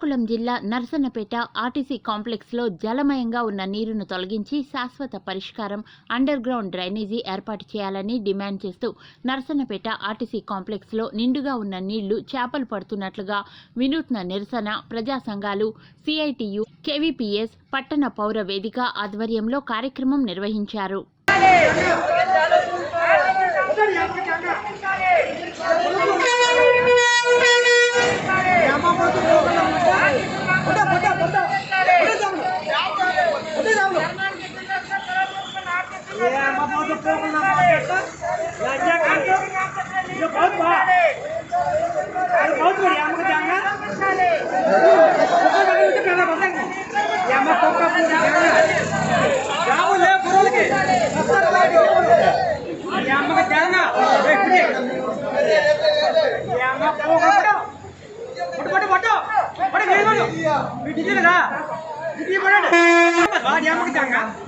శ్రీకాకుళం జిల్లా నర్సన్నపేట ఆర్టీసీ కాంప్లెక్స్లో జలమయంగా ఉన్న నీరును తొలగించి శాశ్వత పరిష్కారం అండర్ గ్రౌండ్ డ్రైనేజీ ఏర్పాటు చేయాలని డిమాండ్ చేస్తూ నర్సన్నపేట ఆర్టీసీ కాంప్లెక్స్లో నిండుగా ఉన్న నీళ్ళు చేపలు పడుతున్నట్లుగా వినూత్న నిరసన ప్రజా సంఘాలు సిఐటియు కేవీపీఎస్ పట్టణ పౌర వేదిక ఆధ్వర్యంలో కార్యక్రమం నిర్వహించారు. ಬಿಟ್ಟಿದ್ದೀರಾ ಬಿಟ್ಟಿ ಬರೋಣ ಯಾವಾಗ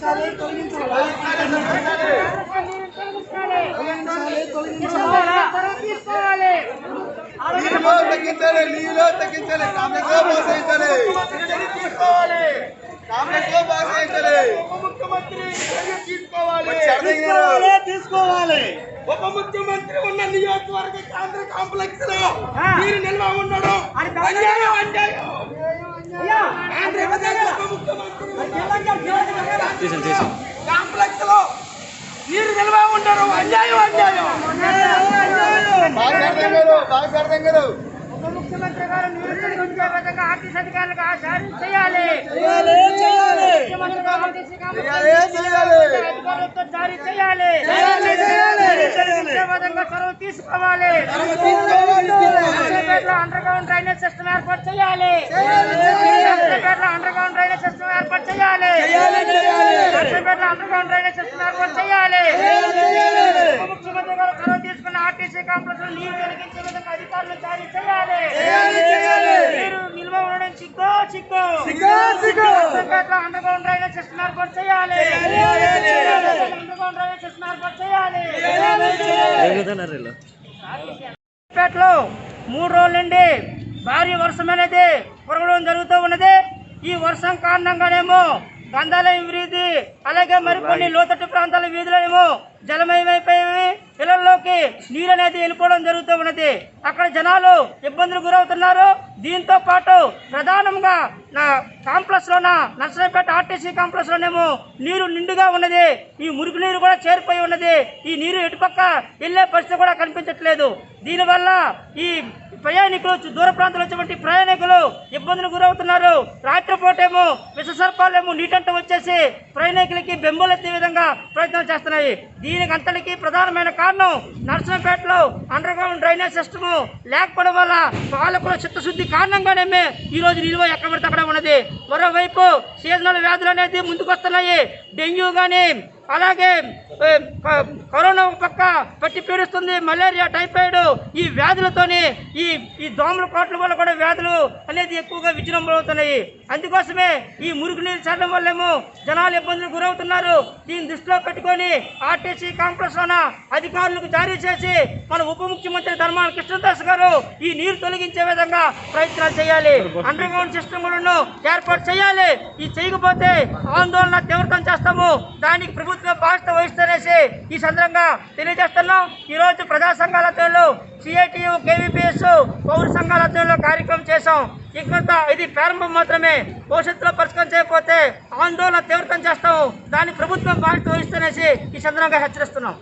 తీసుకోవాలి నీళ్ళు తగ్గించాలి నీళ్ళు తగ్గించాలి కాంగ్రెస్లో పాస్ చేయించాలి కాంగ్రెస్లో పాస్ చేయించాలి ముఖ్యమంత్రి చర్య తీసుకోవాలి. తీసుకోవాలి, తీసుకోవాలి ఉప ముఖ్యమంత్రి ఉన్న నియోజకవర్గ కేంద్ర కాంప్లెక్స్లో మీరు నిల్వ ఉండడం అన్యాయం ఉప ముఖ్యమంత్రి కాంప్లెక్స్లో నిల్వ ఉండడం అన్యాయం అన్యాయం. నిరుద్యోగ ఆర్టీసీ అధికారులకు చేయాలి. అధికారులతో జారీ చొరవ తీసుకోవాలి. అండర్ గ్రౌండ్ డ్రైనేజ్ సిస్టమ్ ఏర్పాటు చేయాలి. అండర్ గ్రౌండ్ డ్రైనేజ్ సిస్టమ్ నర్సరావుపేటలో అండర్ గ్రౌండ్ డ్రైనేజ్ సిస్టమ్ ఏర్పాటు చేయాలి ముఖ్యమంత్రి గారు తీసుకున్న ఆర్టీసీ కాంప్లెక్స్లో నీరు తొలగించే విధంగా అధికారులు జారీ చేయాలి నీరు నిల్వ ఉండడం చిక్కో చిక్కో. నర్సరావుపేటలో అండర్ గ్రౌండ్ డ్రైనేజ్ సిస్టమ్ ఏర్పాటు చేయాలి అండర్ గ్రౌండ్ డ్రైనేజ్ సిస్టమ్ ఏర్పాటు చేయాలి పేటలో మూడు రోజుల నుండి భారీ వర్షం అనేది కురవడం జరుగుతూ ఉన్నది. ఈ వర్షం కారణంగానేమో గంధాలయం వీధి అలాగే మరికొన్ని లోతట్టు ప్రాంతాల వీధులనేమో జలమయమైపోయి ఇళ్ళలోకి నీరు అనేది వెళ్ళిపోవడం జరుగుతూ ఉన్నది. అక్కడ జనాలు ఇబ్బందులు గురవుతున్నారు. దీంతో పాటు ప్రధానంగా నా కాంప్లెక్స్లోన నర్సరీపేట ఆర్టీసీ కాంప్లెక్స్లోనేమో నీరు నిండుగా ఉన్నది. ఈ మురికి నీరు కూడా చేరిపోయి ఉన్నది. ఈ నీరు ఎటుపక్క వెళ్ళే పరిస్థితి కూడా కనిపించట్లేదు. దీనివల్ల ఈ ప్రయాణికులు దూర ప్రాంతాలు వచ్చేటువంటి ప్రయాణికులు ఇబ్బందులు గురవుతున్నారు. రాత్రిపూటేమో విషసర్పాలేమో నీటంట వచ్చేసి ప్రయాణికులకి బెంబులెత్తే విధంగా ప్రయత్నం చేస్తున్నాయి. దీనికి అంతటికీ ప్రధానమైన కారణం నర్సంపేటలో అండర్ గ్రౌండ్ డ్రైనేజ్ సిస్టమ్ లేకపోవడం వల్ల పాలకుల చిత్తశుద్ధి కారణంగానే ఈ రోజు నిల్వ ఎక్కడ పడితే అక్కడ ఉన్నది. మరోవైపు సీజనల్ వ్యాధులు అనేది ముందుకు వస్తున్నాయి డెంగ్యూ కానీ అలాగే కరోనా ఒక పక్క పట్టి పీడిస్తుంది మలేరియా టైఫాయిడ్ ఈ వ్యాధులతోని ఈ ఈ దోమల కోట్ల వల్ల కూడా వ్యాధులు అనేది ఎక్కువగా విజృంభణ అవుతున్నాయి. అందుకోసమే ఈ మురుగు నీరు చల్లడం వల్లేమో జనాలు ఇబ్బందులు గురవుతున్నారు. దీన్ని దృష్టిలో పెట్టుకొని ఆర్టీసీ కాంప్లెక్స్ లోన అధికారులకు జారీ చేసి మన ఉప ముఖ్యమంత్రి ధర్మాన కృష్ణదాస్ గారు ఈ నీరు తొలగించే విధంగా ప్రయత్నాలు చేయాలి. అండర్ గ్రౌండ్ సిస్టమ్లను ఏర్పాటు చేయాలి. ఈ చేయకపోతే ఆందోళన తీవ్రతం చేస్తాము. దానికి ప్రభుత్వం బాధ్యత వహిస్తారేసి ఈ సందర్భంగా తెలియజేస్తున్నాం. ఈరోజు ప్రజా సంఘాల ఆధ్వర్యంలో సిఐటియు కేవీపీఎస్ పౌర సంఘాల ఆధ్వర్యంలో కార్యక్రమం చేశాం. ఇకంతా ఇది ప్రారంభం మాత్రమే. భవిష్యత్తులో పరిష్కారం చేయకపోతే ఆందోళన తీవ్రతం చేస్తాము. దానికి ప్రభుత్వం బాధ్యత వహిస్తానేసి ఈ సందర్భంగా హెచ్చరిస్తున్నాం.